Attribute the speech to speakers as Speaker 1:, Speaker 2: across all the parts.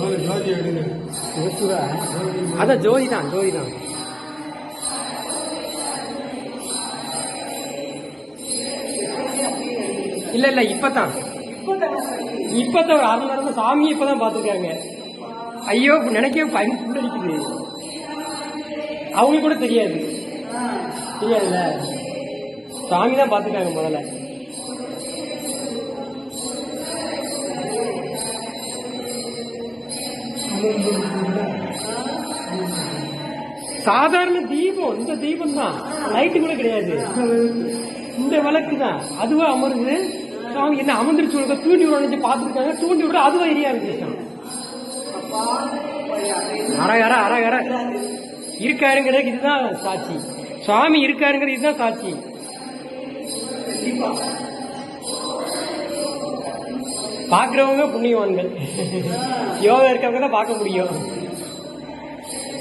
Speaker 1: ஜோதி
Speaker 2: அதான் ஜோதி தான் ஜோதி தான் இல்ல இல்ல இப்பதான். இப்பதான் அது நடந்த மணி சாமி இப்பதான் பாத்துருக்காங்க ஐயோ நினைக்கவே பயன் புள்ளடிக்குது அவங்களுக்கு கூட தெரியாது. தெரியாதுல்ல? சாமி தான் பாத்துருக்காங்க முதல்ல. சாதாரண தீபம் இந்த தீபம் தான் லைட்டு கூட கிடையாது. இந்த விளக்கு தான் அதுவா அமருது. சாமி என்ன அமர்ந்துருச்சு உனக்கு? தூண்டி விட பார்த்துருக்காங்க. தூண்டி விட அதுவா எரியா இருந்துச்சு அரகர அரகர இருக்காருங்கிறதுக்கு இதுதான் சாட்சி. சுவாமி இருக்காருங்கிறது இதுதான் சாட்சி. பார்க்கிறவங்க புண்ணியவான்கள். யோகா இருக்கவங்க தான் பார்க்க முடியும்.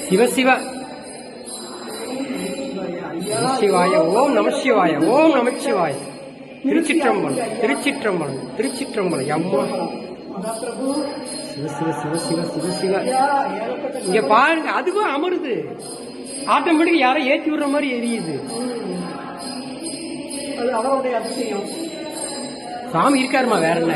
Speaker 2: சிவ சிவ. சிவாய ஓம் நம சிவாய ஓம் நம சிவாய. திருச்சிற்றம்பலம் திருச்சிற்றம்பலம் திருச்சிற்றம்பலம். அம்மா சிவ சிவ சிவ சிவ சிவ சிவ. இங்க பாருங்க அதுவும் அமருது. ஆட்டோமேட்டிக்கா யாரோ ஏத்தி விடுற மாதிரி எரியுது. சாமி இருக்காருமா வேற என்ன?